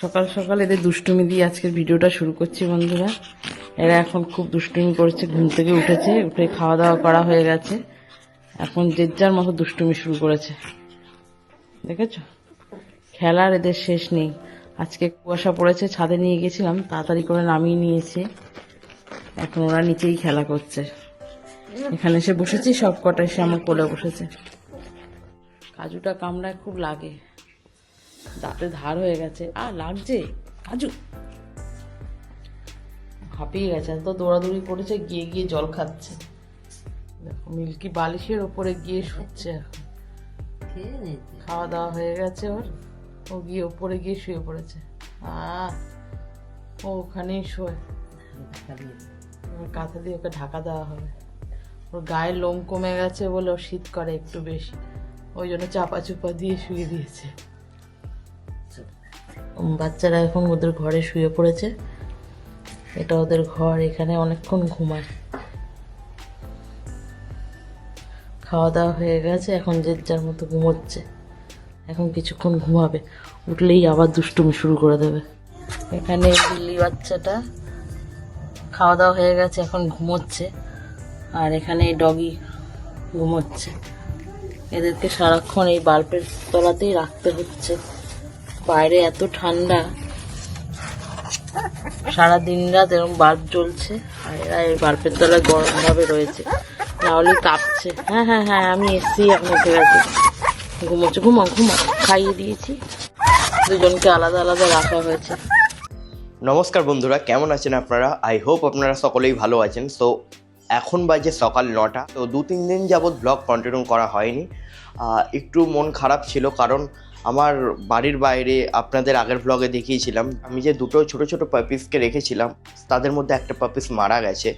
সকাল সকাল এদের দুষ্টুমি দিয়ে আজকের ভিডিওটা শুরু করছি, বন্ধুরা। এরা এখন খুব দুষ্টুমি করেছে, ঘুম থেকে উঠেছে, উঠে খাওয়া দাওয়া করা হয়ে গেছে। এখন যে যার মতো দুষ্টুমি শুরু করেছে। দেখেছ? খেলার এদের শেষ নেই। আজকে কুয়াশা পড়েছে, ছাদে নিয়ে গেছিলাম, তাড়াতাড়ি করে নামিয়ে নিয়েছে। এখন ওরা নিচেই খেলা করছে। এখানে এসে বসেছি সব কটা এসে আমার কোলে বসেছে। কাজুটা কামড়ায় খুব লাগে। দাঁতে ধার হয়ে গেছে। আর লাগছে? কাজু। হাঁপিয়ে গেছে। তো দৌড়াদৌড়ি করেছে গিয়ে গিয়ে জল খাচ্ছে। দেখো মিল্কি বালিশের ওপরে গিয়ে শুচ্ছে এখন। খাওয়া দাওয়া হয়ে গেছে ওর। ও গিয়ে ওপরে গিয়ে শুয়ে পড়েছে। আহ ও ওখানেই শোয়। কাঁথা দিয়ে ওকে ঢাকা দেওয়া হবে। ওর গায়ে লোম কমে গেছে বলে ওর শীত করে একটু বেশি। ওই জন্য চাপা চুপা দিয়ে শুয়ে দিয়েছে। বাচ্চারা এখন ওদের ঘরে শুয়ে পড়েছে। এটা ওদের ঘর, এখানে অনেকক্ষণ ঘুমায়। খাওয়া দাওয়া হয়ে গেছে, এখন যে যার মতো ঘুমোচ্ছে। এখন কিছুক্ষণ ঘুমাবে, উঠলেই আবার দুষ্টুমি শুরু করে দেবে। এখানে বিল্লি বাচ্চাটা খাওয়া দাওয়া হয়ে গেছে, এখন ঘুমোচ্ছে। আর এখানে এই ডগি ঘুমোচ্ছে। এদেরকে সারাক্ষণ এই বাল্বের তলাতেই রাখতে হচ্ছে। বাইরে এত ঠান্ডা। সারা দিন রাত এরকম বাল্ব জ্বলছে, আর এরা এই বাল্বের তলায় গরম ভাবে রয়েছে। নাহলে কাঁপছে। হ্যাঁ হ্যাঁ হ্যাঁ আমি এসছি আপনি উঠে গেছি। ঘুমোচ্ছে। ঘুমো ঘুমো খাইয়ে দিয়েছি। দুজনকে আলাদা আলাদা রাখা হয়েছে। নমস্কার বন্ধুরা, কেমন আছেন আপনারা? আই হোপ আপনারা সকলেই ভালো আছেন। সো এখন বাজে সকাল নটা। তো দু তিন দিন যাবৎ ব্লগ কন্টিনিউ করা হয়নি। একটু মন খারাপ ছিল কারণ আমার বাড়ির বাইরে আপনাদের আগের ব্লগে দেখিয়েছিলাম। আমি যে দুটো ছোট ছোট পাপিসকে রেখেছিলাম, তাদের মধ্যে একটা পাপিস মারা গেছে।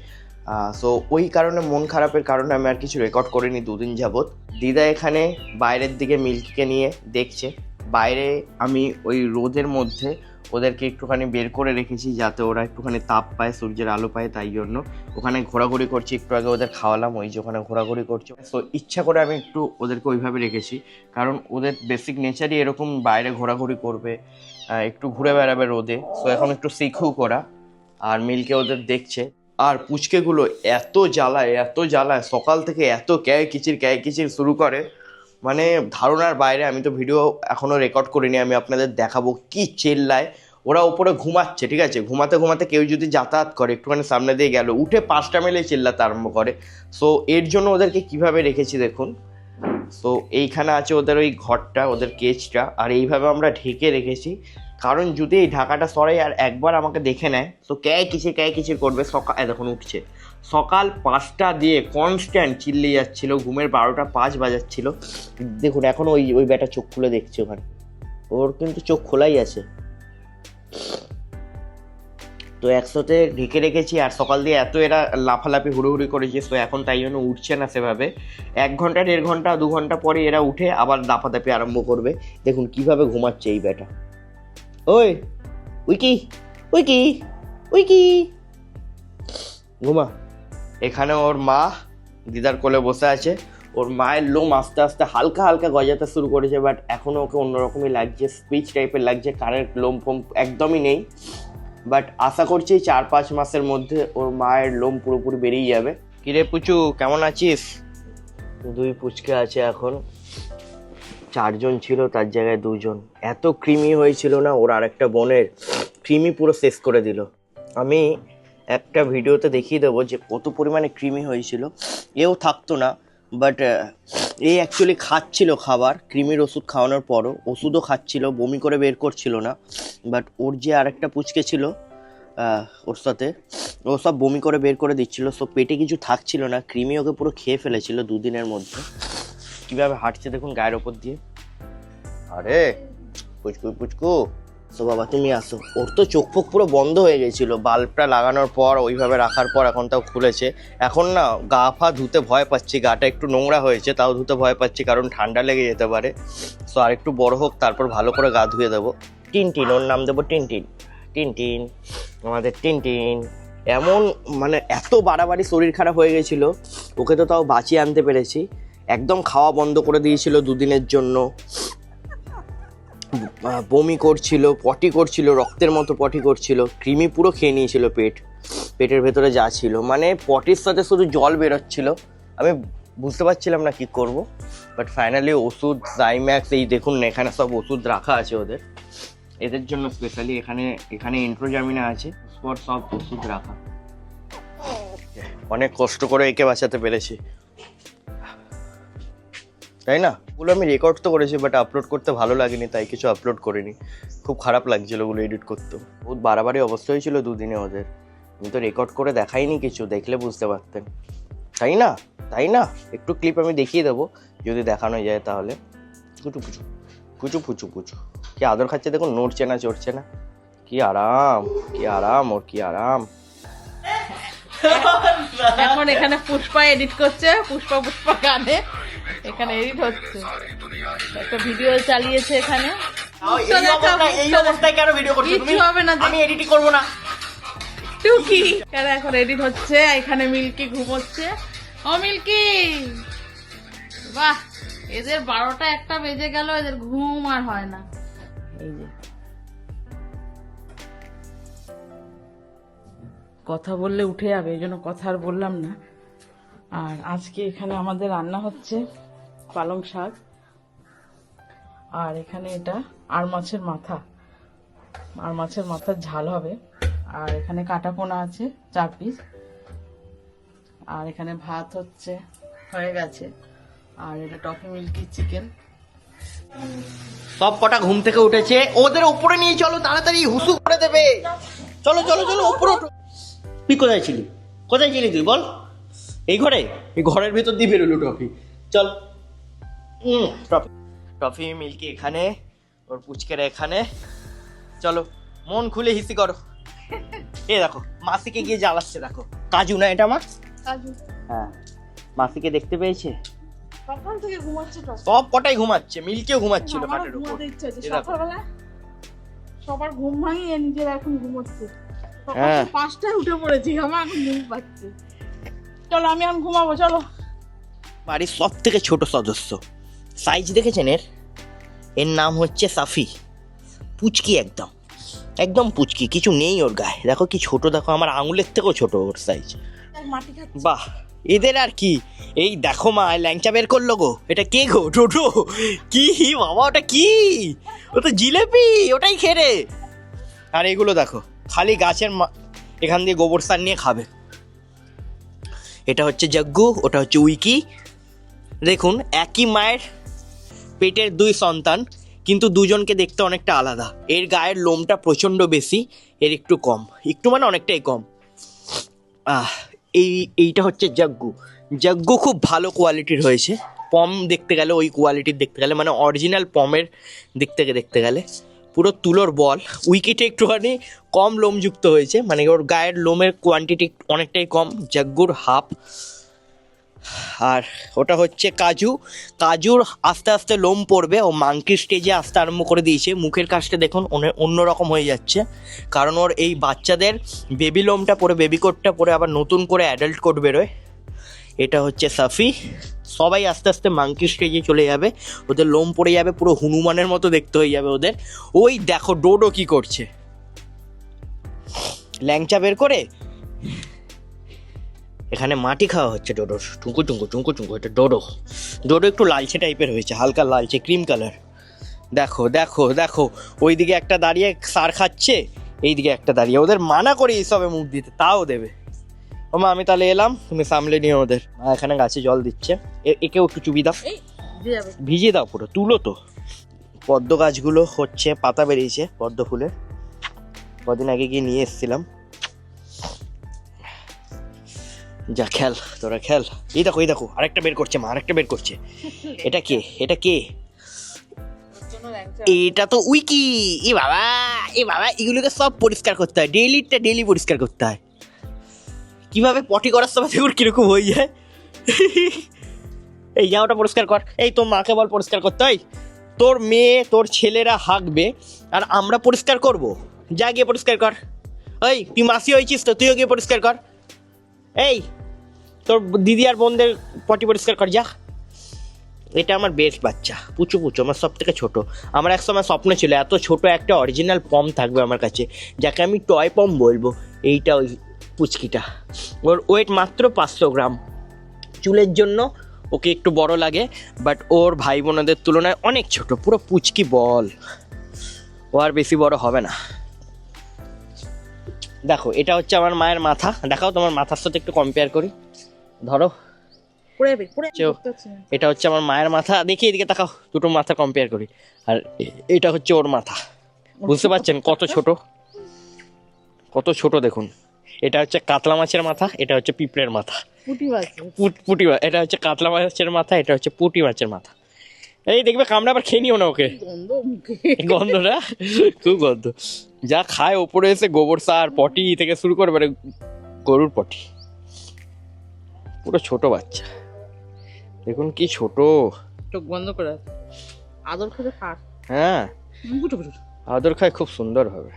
সো ওই কারণে মন খারাপের কারণে আমি আর কিছু রেকর্ড করিনি দুদিন যাবৎ। দিদা এখানে বাইরের দিকে মিল্কিকে নিয়ে দেখছে। বাইরে আমি ওই রোদের মধ্যে ওদেরকে একটুখানি বের করে রেখেছি যাতে ওরা একটুখানি তাপ পায়, সূর্যের আলো পায়, তাই জন্য। ওখানে ঘোরাঘুরি করছি, একটু আগে ওদের খাওয়ালাম, ওই যে ওখানে ঘোরাঘুরি করছে। তো ইচ্ছা করে আমি একটু ওদেরকে ওইভাবে রেখেছি, কারণ ওদের বেসিক নেচারই এরকম বাইরে ঘোরাঘুরি করবে একটু ঘুরে বেড়াবে রোদে। সো এখন একটু শিখুক করা আর মিলকে ওদের দেখছে। আর পুচকেগুলো এত জ্বালায় এত জ্বালায়, সকাল থেকে এত ক্যায় কিচির ক্যায় কিচির শুরু করে মানে ধারণার বাইরে আমি তো ভিডিও এখনও রেকর্ড করিনি, আমি আপনাদের দেখাবো কি চেল্লায়। ওরা ওপরে ঘুমাচ্ছে, ঠিক আছে? ঘুমাতে ঘুমাতে কেউ যদি যাতায়াত করে, একটুখানি সামনে দিয়ে গেল, উঠে পাঁচটা মেলে চিল্লাতে আরম্ভ করে। সো এর জন্য ওদেরকে কীভাবে রেখেছি দেখুন? সো এইখানে আছে ওদের ওই ঘরটা, ওদের কেজটা আর এইভাবে আমরা ঢেকে রেখেছি। কারণ যদি এই ঢাকাটা সরাই আর একবার আমাকে দেখে নেয়, তো ক্যায় কিচির ক্যায় কিচির করবে? সকাল দেখুন, উঠছে। সকাল পাঁচটা দিয়ে কনস্ট্যান্ট চিল্লিয়ে যাচ্ছিল, ঘুমের বারোটা পাঁচ বাজাচ্ছিল। দেখুন, এখন ওই ওই ব্যাটা চোখ খুলে দেখছে ওখানে। ওর কিন্তু চোখ খোলাই আছে। তো একসাথে ঢেকে রেখেছি, আর সকাল দিয়ে এত এরা লাফালাফি, হুড়োহুড়ি করেছে, তো এখন তাই জন্য উঠছে না সেভাবে। এক ঘণ্টা, দেড় ঘণ্টা, দু ঘণ্টা পরে এরা উঠে আবার লাফাদাফি আরম্ভ করবে। দেখুন, কীভাবে ঘুমাচ্ছে এই ব্যাটা। ওই, উইকি উইকি উইকি। ঘুমা। এখানে ওর মা দিদার কোলে বসে আছে। ওর মায়ের লোম আস্তে আস্তে হালকা হালকা গজাতে শুরু করেছে বাট এখনও ওকে অন্যরকমই লাগছে স্পিচ টাইপের লাগছে, কানের লোম ফোম একদমই নেই। বাট আশা করছি চার পাঁচ মাসের মধ্যে ওর মায়ের লোম পুরোপুরি বেরিয়ে যাবে। কিরে পুচু, কেমন আছিস? দুই পুচকে আছে এখন। চারজন ছিল, তার জায়গায় দুজন। এত ক্রিমি হয়েছিল না, ওর আরেকটা বোনের ক্রিমি পুরো শেষ করে দিল। আমি একটা ভিডিওতে দেখিয়ে দেবো যে কত পরিমাণে ক্রিমি হয়েছিল। এও থাকতো না বাট এই অ্যাকচুয়ালি খাচ্ছিল খাবার ক্রিমির ওষুধ খাওয়ানোর পরও, ওষুধও খাচ্ছিল, বমি করে বের করছিল না বাট ওর যে আরেকটা পুচকে ছিল ওর সাথে, ও সব বমি করে বের করে দিচ্ছিল সো পেটে কিছু থাকছিল না ক্রিমি ওকে পুরো খেয়ে ফেলেছিল দুদিনের মধ্যে। কীভাবে হাঁটছে দেখুন গায়ের ওপর দিয়ে। আরে, পুচকু পুচকু। তো বাবা তুমি আসো। ওর তো চোখ ফোক পুরো বন্ধ হয়ে গেছিল। বাল্বটা লাগানোর পর, ওইভাবে রাখার পর এখন তাও খুলেছে। এখন না, গা ফা ধুতে ভয় পাচ্ছি, গাটা একটু নোংরা হয়েছে, তাও ধুতে ভয় পাচ্ছি, কারণ ঠান্ডা লেগে যেতে পারে। সো আর একটু বড় হোক, তারপর ভালো করে গা ধুয়ে দেবো। টিনটিন, ওর নাম দেবো টিনটিন। টিনটিন, আমাদের টিনটিন। এমন মানে এত বাড়াবাড়ি শরীর খারাপ হয়ে গেছিল, ওকে তো তাও বাঁচিয়ে আনতে পেরেছি। একদম খাওয়া বন্ধ করে দিয়েছিল দুদিনের জন্য। বমি করছিল, পটি করছিল, রক্তের মতো পটি করছিল, কৃমি পুরো খেয়ে নিয়েছিল পেট, পেটের ভেতরে যা ছিল। মানে পটির সাথে শুধু জল বেরোচ্ছিল। আমি বুঝতে পারছিলাম না কি করব বাট ফাইনালি ওষুধ জাইম্যাক্স এই দেখুন এখানে সব ওষুধ রাখা আছে ওদের। এদের জন্য স্পেশালি এখানে এখানে ইন্ট্রোজামিনা আছে স্পট সব ওষুধ রাখা। অনেক কষ্ট করে একে বাঁচাতে পেরেছি। তাই না? ওগুলো আমি রেকর্ড তো করেছি বাট আপলোড করতে ভালো লাগেনি, তাই কিছু আপলোড করিনি। খুব খারাপ লাগছিল ওগুলো এডিট করতে। বহুত বাড়াবাড়ি অবস্থা হয়েছিল দুদিনে ওদের। আমি তো রেকর্ড করে দেখাইনি কিছু, দেখলে বুঝতে পারতেন। তাই না? তাই না? একটু ক্লিপ আমি দেখিয়ে দেবো, যদি দেখানো যায় তাহলে। কুচু পুচু কুচু পুচু পুচু। কি আদর খাচ্ছে দেখুন, নড়ছে না, চড়ছে না। কি আরাম কি আরাম, ওর কি আরাম। এখন এখানে পুষ্পা এডিট করছে, পুষ্পা পুষ্পা গানে। এখানে এডিট হচ্ছে। একটা ভিডিও চালিয়েছে এখানে। কেন এখন এডিট হচ্ছে এখানে মিল্কি ঘুমোচ্ছে। ও মিল্কি! বাহ এদের বারোটা একটা বেজে গেল এদের ঘুম আর হয় না। এই যে। কথা বললে উঠে যাবে এই জন্য কথা আর বললাম না। আর আজকে এখানে আমাদের রান্না হচ্ছে পালং শাক। আর এখানে এটা আর মাছের মাথা। আর মাছের মাথার ঝাল হবে। আর এখানে কাটা পোনা আছে, চার পিস। আর এখানে ভাত হচ্ছে, হয়ে গেছে। আর এটা টফি মিল্কি চিকেন। সব কটা ঘুম থেকে উঠেছে। ওদের উপরে নিয়ে চলো, তাড়াতাড়ি হুসু করে দেবে। চলো চলো চলো, উপরে। তুই কোথায় ছিলি? কোথায় ছিলি তুই? বল। এই ঘরে? এই ঘরের ভেতর দিয়ে বেরোলো টফি। চল। টফি মিল্কি এখানে ওর পুচকের এখানে। চলো মন খুলে হিসি করো। এ দেখো মাসিকে গিয়ে জ্বালাচ্ছে দেখো। কাজু না এটা আমার কাজু। হ্যাঁ। মাসিকে দেখতে পেয়েছে? সকাল থেকে ঘুমাচ্ছে সব কটাই ঘুমাচ্ছে মিল্কিও ঘুমাচ্ছিল খাটের উপর। সকালবেলা সবার ঘুম ভাঙিয়ে নিজের এখন ঘুমোচ্ছে। হ্যাঁ। পাঁচটায় উঠে পড়েছি আমার এখন ঘুম পাচ্ছে। চলো আমি এখন ঘুমাবো চলো। বাড়ির সব থেকে ছোট সদস্য। সাইজ দেখেছেন এর? এর নাম হচ্ছে সাফি। পুচকি একদম। একদম পুচকি কিছু নেই ওর গায়ে। দেখো কি ছোট দেখো আমার আঙুলের থেকেও ছোট ওর সাইজ বাহ এদের আর কি? এই দেখো মা ল্যাংচা বের করল গো। এটা কে গো? টোটো কি বাবা ওটা কি? ও তো জিলেপি ওটাই খেরে আর এগুলো দেখো খালি গাছের মা- এখান দিয়ে গোবর সার নিয়ে খাবে। এটা হচ্ছে যজ্ঞু ওটা হচ্ছে উইকি। দেখুন একই মায়ের পেটের দুই সন্তান, কিন্তু দুজনকে দেখতে অনেকটা আলাদা। এর গায়ের লোমটা প্রচণ্ড বেশি, এর একটু কম। একটু মানে অনেকটাই কম। আহ, এই, এইটা হচ্ছে যজ্ঞু যজ্ঞু খুব ভালো কোয়ালিটির হয়েছে। পম দেখতে গেলে, ওই কোয়ালিটির দেখতে গেলে মানে অরিজিনাল পমের দিক থেকে দেখতে গেলে, পুরো তুলোর বল। উইকেটে একটুখানি কম লোমযুক্ত হয়েছে মানে ওর গায়ের লোমের কোয়ান্টিটি অনেকটাই কম। যজ্ঞুর হাফ আর ওটা হচ্ছে কাজু। কাজুর আস্তে আস্তে লোম পড়বে। ও মাংকি স্টেজে আসতে আরম্ভ করে দিয়েছে। মুখের কাজটা দেখুন অনে- অন্যরকম হয়ে যাচ্ছে। কারণ ওর এই বাচ্চাদের বেবি লোমটা পরে বেবি কোটটা পরে আবার নতুন করে অ্যাডাল্ট কোট বেরোয়। এটা হচ্ছে সাফি। সবাই আস্তে আস্তে মাংকি স্টেজে চলে যাবে। ওদের লোম পড়ে যাবে, পুরো হনুমানের মতো দেখতে হয়ে যাবে ওদের। ওই দেখো ডোডো কি করছে। ল্যাংচা বের করে এখানে মাটি খাওয়া হচ্ছে ডোডোর টুঙ্কু টুঙ্কু টুঙ্কু টুঙ্কু এটা ডোডো। ডোডো একটু লালচে টাইপের হয়েছে হালকা লালচে ক্রিম কালার দেখো দেখো দেখো ওইদিকে একটা দাঁড়িয়ে সার খাচ্ছে এইদিকে একটা দাঁড়িয়ে। ওদের মানা করি এইসবে মুখ দিতে তাও দেবে। ও মা আমি তাহলে এলাম তুমি সামলে নিও ওদের। মা এখানে গাছে জল দিচ্ছে। একেও একটু চুবি দাও। ভিজিয়ে দাও পুরো তুলো তো। পদ্ম গাছগুলো হচ্ছে পাতা বেরিয়েছে পদ্ম ফুলের। কদিন আগে গিয়ে নিয়ে এসেছিলাম। যা খেল, তোরা খেল। এই দেখো এই দেখো, আরেকটা বের করছে মা, আরেকটা বের করছে। এটা কে? এটা কে? এটা তো উইকি। এ বাবা এ বাবা, এগুলোকে সব পরিষ্কার করতে হয়। ডেইলিটা ডেইলি পরিষ্কার করতে হয়। কীভাবে পটি করার সময় দেখুন কীরকম হয়ে যায়। এই যা ওটা পরিষ্কার কর। এই তোর মাকে বল পরিষ্কার করতে হয়। তোর মেয়ে, তোর ছেলেরা হাঁকবে, আর আমরা পরিষ্কার করব। যা গিয়ে পরিষ্কার কর। ওই তুই মাসি হয়েছিস তো, তুইও গিয়ে পরিষ্কার কর। এই, তোর দিদি আর বোনদের পটি পরিষ্কার কর, যা। এটা আমার বেস্ট বাচ্চা। পুচু পুচু, আমার সব থেকে ছোটো। আমার এক সময় স্বপ্ন ছিল, এত ছোট একটা অরিজিনাল পম থাকবে আমার কাছে, যাকে আমি টয় পম বলব। এইটা ওই পুচকিটা। ওর ওয়েট মাত্র পাঁচশো গ্রাম। চুলের জন্য ওকে একটু বড় লাগে বাট ওর ভাই বোনদের তুলনায় অনেক ছোট, পুরো পুচকি বল। ও আর বেশি বড় হবে না। দেখো এটা হচ্ছে আমার মায়ের মাথা। দেখাও তোমার মাথার সাথে একটু কম্পেয়ার করি। ধরো। এটা হচ্ছে আমার মায়ের মাথা। দেখি এদিকে তাকাও দুটো মাথা কম্পেয়ার করি। আর এটা হচ্ছে ওর মাথা। বুঝতে পারছেন? কত ছোট। কত ছোট দেখুন। এটা হচ্ছে কাতলা মাছের মাথা এটা হচ্ছে পিঁপড়ের মাথা। পুটি পুট- পুঁটি এটা হচ্ছে কাতলা মাছের মাথা এটা হচ্ছে পুঁটি মাছের মাথা। এই দেখবে কামড়া আবার খেয়ে নিও না ওকে। গন্ধ গন্ধটা? খুব গন্ধ। যা খায় ওপরে এসে গোবর সার পটি থেকে শুরু করে মানে গরুর পটি। পুরো ছোট বাচ্চা। দেখুন কি ছোট। চোখ বন্ধ করে আদর খাস হ্যাঁ। আদর খায় খুব সুন্দর হবে।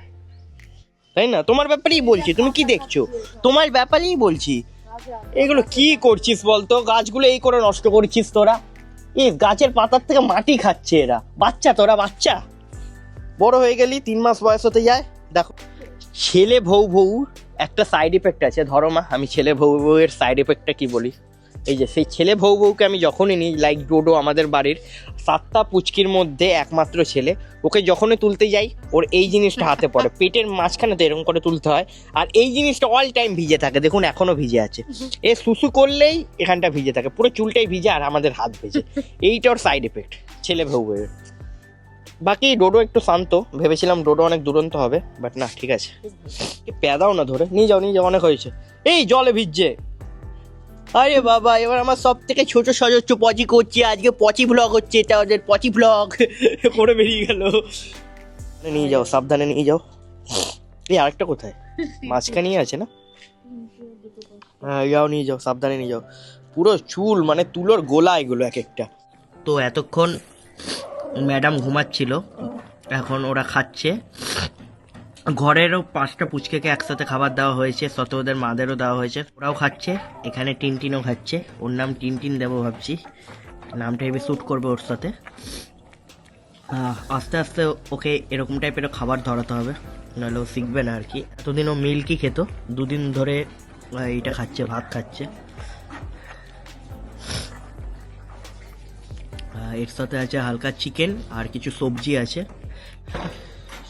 তাই না? তোমার ব্যাপারেই বলছি তুমি কি দেখছ? তোমার ব্যাপারেই বলছি। এগুলো কি করছিস বলতো? গাছগুলো এই করে নষ্ট করছিস তোরা? এই গাছের পাতার থেকে মাটি খাচ্ছে এরা। বাচ্চা তোরা বাচ্চা। বড় হয়ে গেলি তিন মাস বয়স হতে যায় দেখো। ছেলে ভৌ ভৌ একটা সাইড ইফেক্ট আছে ধরো মা আমি ছেলে ভৌ ভৌ এর সাইড ইফেক্টটা কি বলি? এই যে সেই ছেলে ভৌ বউকে আমি যখনই নিই লাইক ডোডো আমাদের বাড়ির সাতটা পুচকির মধ্যে একমাত্র ছেলে ওকে যখনই তুলতে যাই ওর এই জিনিসটা হাতে পড়ে। পেটের মাঝখানে তো এরকম করে তুলতে হয় আর এই জিনিসটা অল টাইম ভিজে থাকে দেখুন এখনও ভিজে আছে। এ সুসু করলেই এখানটা ভিজে থাকে পুরো চুলটাই ভিজে আর আমাদের হাত ভিজে। এইটা ওর সাইড এফেক্ট ছেলে ভৌ ভৌয়ের বাকি ডোডো একটু শান্ত ভেবেছিলাম ডোডো অনেক দুরন্ত হবে বাট না ঠিক আছে। প্যাদাও না ধরে নিয়ে যাও নিয়ে যাও অনেক হয়েছে। এই জলে ভিজছে। আরে বাবা এবার আমার সব থেকে ছোট সদস্য পচি করছে। আজকে পচি ব্লগ হচ্ছে এটা ওদের পচি ব্লগ করে বেরিয়ে গেল। নিয়ে যাও সাবধানে নিয়ে যাও। এই আরেকটা কোথায়? মাঝখানেই আছে না? হ্যাঁ যাও নিয়ে যাও সাবধানে নিয়ে যাও। পুরো চুল মানে তুলোর গোলা এগুলো এক একটা। তো এতক্ষণ ম্যাডাম ঘুমাচ্ছিল এখন ওরা খাচ্ছে। ঘরেরও পাঁচটা পুচকেকে একসাথে খাবার দেওয়া হয়েছে সত ওদের মাদেরও দেওয়া হয়েছে। ওরাও খাচ্ছে, এখানে টিনটিনও খাচ্ছে। ওর নাম টিনটিন দেবো ভাবছি। নামটা হেবি শ্যুট করবে ওর সাথে। আস্তে আস্তে ওকে এরকম টাইপেরও খাবার ধরাতে হবে, নাহলে ও শিখবে না আর কি। এতদিন ও মিল্কই খেত, দুদিন ধরে এইটা খাচ্ছে, ভাত খাচ্ছে। এর সাথে আছে হালকা চিকেন আর কিছু সবজি আছে।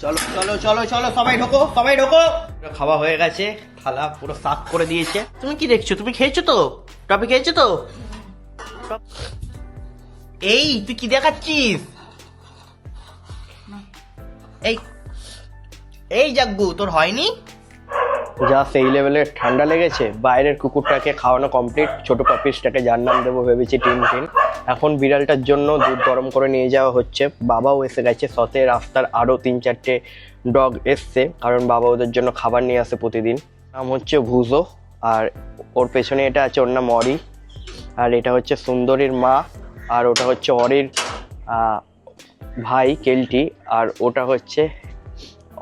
চলো চলো চলো চলো সবাই ঢোকো সবাই ঢোকো। খাওয়া হয়ে গেছে থালা পুরো সাফ করে দিয়েছে। তুমি কি দেখছ? তুমি খেয়েছো তো? টপি খেয়েছো তো? এই তুই কি দেখাচ্ছিস? এই এই জাগ্গু তোর হয়নি? যা সেই লেভেলের ঠান্ডা লেগেছে, বাইরের কুকুরটাকে খাওয়ানো কমপ্লিট ছোট পাপিসটাকে যার নাম দেবো ভেবেছি টিন টিন। এখন বিড়ালটার জন্য দুধ গরম করে নিয়ে যাওয়া হচ্ছে। বাবাও এসে গেছে, সতে রাস্তার আরও তিন চারটে ডগ এসছে, কারণ বাবা ওদের জন্য খাবার নিয়ে আসে প্রতিদিন। নাম হচ্ছে ভুজো, আর ওর পেছনে এটা আছে, ওর নাম অরি। আর এটা হচ্ছে সুন্দরীর মা, আর ওটা হচ্ছে অরির ভাই কেলটি। আর ওটা হচ্ছে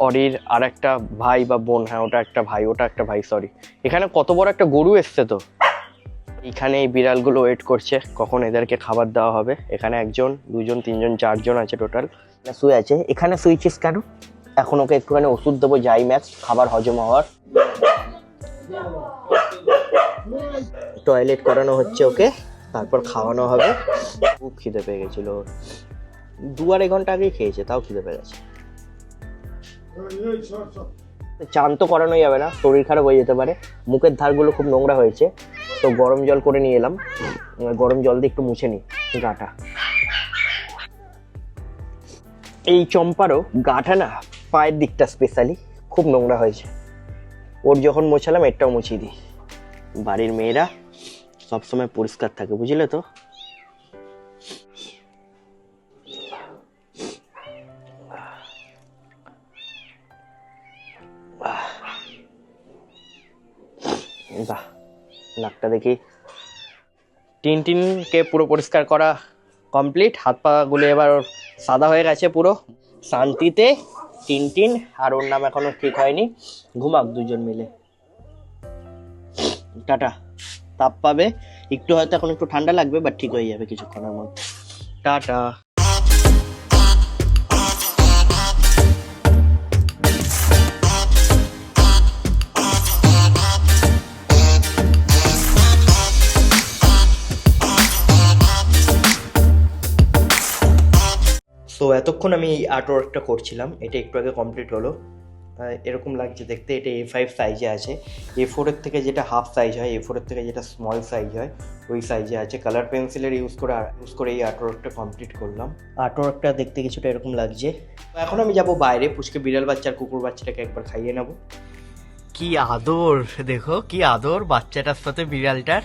অরির আর একটা ভাই বা বোন হ্যাঁ ওটা একটা ভাই, ওটা একটা ভাই সরি এখানে কত বড় একটা গরু এসছে তো? এখানে এই বিড়ালগুলো ওয়েট করছে, কখন এদেরকে খাবার দেওয়া হবে। এখানে একজন, দুজন, তিনজন, চারজন আছে টোটাল শুয়ে আছে। এখানে শুয়েছিস কেন? এখন ওকে একটুখানি ওষুধ দেবো, যাই ম্যাচ, খাবার হজম হওয়ার। টয়লেট করানো হচ্ছে ওকে, তারপর খাওয়ানো হবে। খুব খিদে পেয়ে গেছিল। দু আড়াই ঘণ্টা আগেই খেয়েছে, তাও খিদে পেয়ে গেছে। চান তো করানো যাবে না, শরীর খারাপ হয়ে যেতে পারে। মুখের ধারগুলো খুব নোংরা হয়েছে। তো গরম জল করে নিয়ে এলাম। গরম জল দিয়ে একটু মুছে নিই গাটা। এই চম্পারও গাটা না পায়ের দিকটা স্পেশালি খুব নোংরা হয়েছে। ওর যখন মোছালাম এটাও মুছিয়ে দিই। বাড়ির মেয়েরা সবসময় পরিষ্কার থাকে, বুঝলে তো? বাহ নাকটা দেখি। টিন টিনকে পুরো পরিষ্কার করা কমপ্লিট, হাত পাগুলো এবার সাদা হয়ে গেছে পুরো। শান্তিতে টিন টিন আর ওর নাম এখনও ঠিক হয়নি। ঘুমাক দুজন মিলে। টাটা। তাপ পাবে। একটু হয়তো এখন একটু ঠান্ডা লাগবে বাট ঠিক হয়ে যাবে কিছুক্ষণের মধ্যে। টাটা। সো এতক্ষণ আমি এই আর্ট ওয়ার্কটা করছিলাম। এটা একটু আগে কমপ্লিট হলো। এরকম লাগছে দেখতে। এটা এ ফাইভ সাইজে আছে। এ ফোরের থেকে যেটা হাফ সাইজ হয় এ ফোরের থেকে যেটা স্মল সাইজ হয়, ওই সাইজে আছে। কালার পেন্সিলের ইউজ করে ইউজ করে এই আর্ট ওয়ার্কটা কমপ্লিট করলাম। আর্ট ওয়ার্কটা দেখতে কিছুটা এরকম লাগছে। এখন আমি যাব বাইরে। পুচকে বিড়াল বাচ্চার কুকুর বাচ্চাটাকে একবার খাইয়ে নেব। কি আদর! দেখো, কি আদর বাচ্চাটার সাথে বিড়ালটার।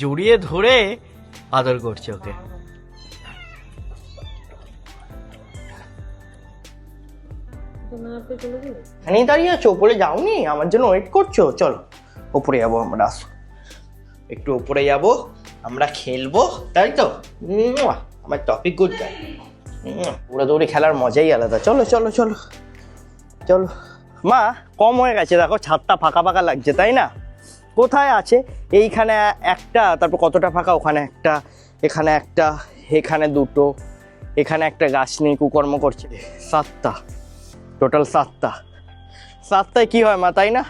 জড়িয়ে ধরে আদর করছে ওকে। এখানেই দাঁড়িয়ে আছো ওপরে যাওনি? আমার জন্য ওয়েট করছ? চলো ওপরে যাব আমরা, আসো। একটু ওপরে যাব, আমরা খেলব, তাই তো? আমার টপিক গুড গাই ওরা দৌড়ে খেলার মজাই আলাদা। চলো চলো চলো চলো। মা, কম হয়ে গেছে, দেখো, ছাদটা ফাঁকা ফাঁকা লাগছে, তাই না? কোথায় আছে? এইখানে একটা, তারপর কতটা ফাঁকা? ওখানে একটা, এখানে একটা, এখানে দুটো, এখানে একটা গাছ নিয়ে কুকর্ম করছে। সাতটা। টোটাল সাতটা। সাতটায় কি হয় মা তাই না?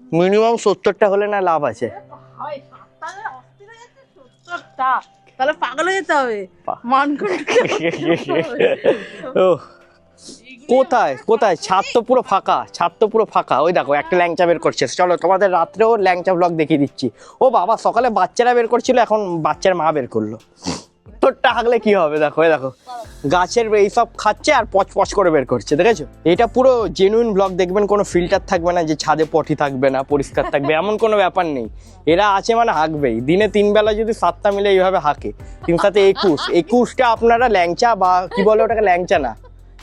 মিনিমাম সত্তরটা হলে না লাভ আছে? তাহলে পাগল হয়ে যেতে হবে। মান করে ও কোথায় কোথায়? ছাদ তো পুরো ফাঁকা ছাদ তো পুরো ফাঁকা। ওই দেখো একটা ল্যাংচা বের করছে। চলো তোমাদের রাত্রেও ল্যাংচা ব্লগ দেখিয়ে দিচ্ছি। ও বাবা সকালে বাচ্চারা বের করছিল এখন বাচ্চার মা বের করল। তোরটা হাগলে কি হবে? দেখো দেখো। গাছের এইসব খাচ্ছে আর পচ পচ করে বের করছে দেখেছ? এটা পুরো জেনুইন ব্লগ দেখবেন কোনো ফিল্টার থাকবে না যে ছাদে পটি থাকবে না পরিষ্কার থাকবে এমন কোনো ব্যাপার নেই। এরা আছে মানে হাঁকবেই। দিনে তিন বেলা যদি সাতটা মিলে এইভাবে হাঁকে তিন সাথে একুশ। একুশটা আপনারা ল্যাংচা বা কি বলে ওটাকে ল্যাংচা না।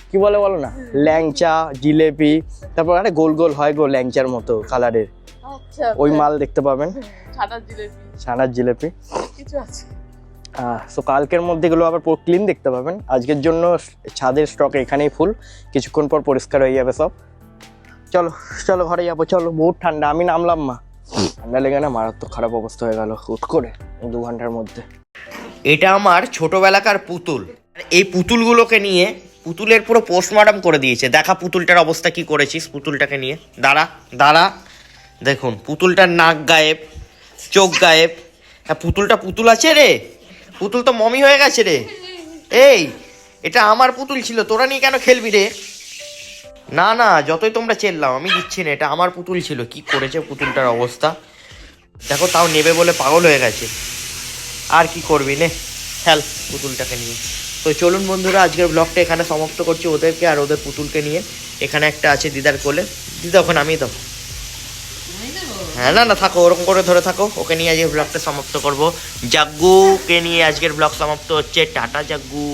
কি বলে বলো না? ল্যাংচা জিলেপি তারপর আরে গোল গোল হয় গো ল্যাংচার মতো কালারের আচ্ছা ওই মাল দেখতে পাবেন। ছাটার জিলেপি। ছানার জিলেপি। কিছু আছে। সো কালকের মধ্যে এগুলো আবার পুরো ক্লিন দেখতে পাবেন। আজকের জন্য ছাদের স্টক এখানেই ফুল কিছুক্ষণ পর পরিষ্কার হয়ে যাবে সব। চলো চলো ঘরে যাব, চলো, বহুত ঠান্ডা। আমি নামলাম মা। ঠান্ডা লেগে না মারাত্মক খারাপ অবস্থা হয়ে গেল, হুট করে, দু ঘণ্টার মধ্যে। এটা আমার ছোটবেলাকার পুতুল। এই পুতুলগুলোকে নিয়ে পুতুলের পুরো পোস্টমর্টম করে দিয়েছে। দেখা পুতুলটার অবস্থা কি করেছিস পুতুলটাকে নিয়ে? দাঁড়া দাঁড়া। দেখুন, পুতুলটার নাক গায়েব, চোখ গায়েব। হ্যাঁ পুতুলটা পুতুল আছে রে? পুতুল তো মমি হয়ে গেছে রে। এই, এটা আমার পুতুল ছিল, তোরা নিয়ে কেন খেলবি রে? না না, যতই তোমরা চেল্লাও, আমি দিচ্ছি না, এটা আমার পুতুল ছিল। কি করেছে পুতুলটার অবস্থা? দেখো, তাও নেবে বলে পাগল হয়ে গেছে। আর কি করবি নে? খেল পুতুলটাকে নিয়ে। তো চলুন বন্ধুরা, আজকের ব্লগটা এখানে সমাপ্ত করছি ওদেরকে আর ওদের পুতুলকে নিয়ে। এখানে একটা আছে দিদার কোলে। দিদা, ওখানে আমি দাও হ্যাঁ না না, থাকো, ওরকম করে ধরে থাকো। ওকে নিয়ে আজকে ব্লগটা সমাপ্ত করব। জাগ্গুকে নিয়ে আজকের ব্লগ সমাপ্ত হচ্ছে। টাটা, জাগ্গু।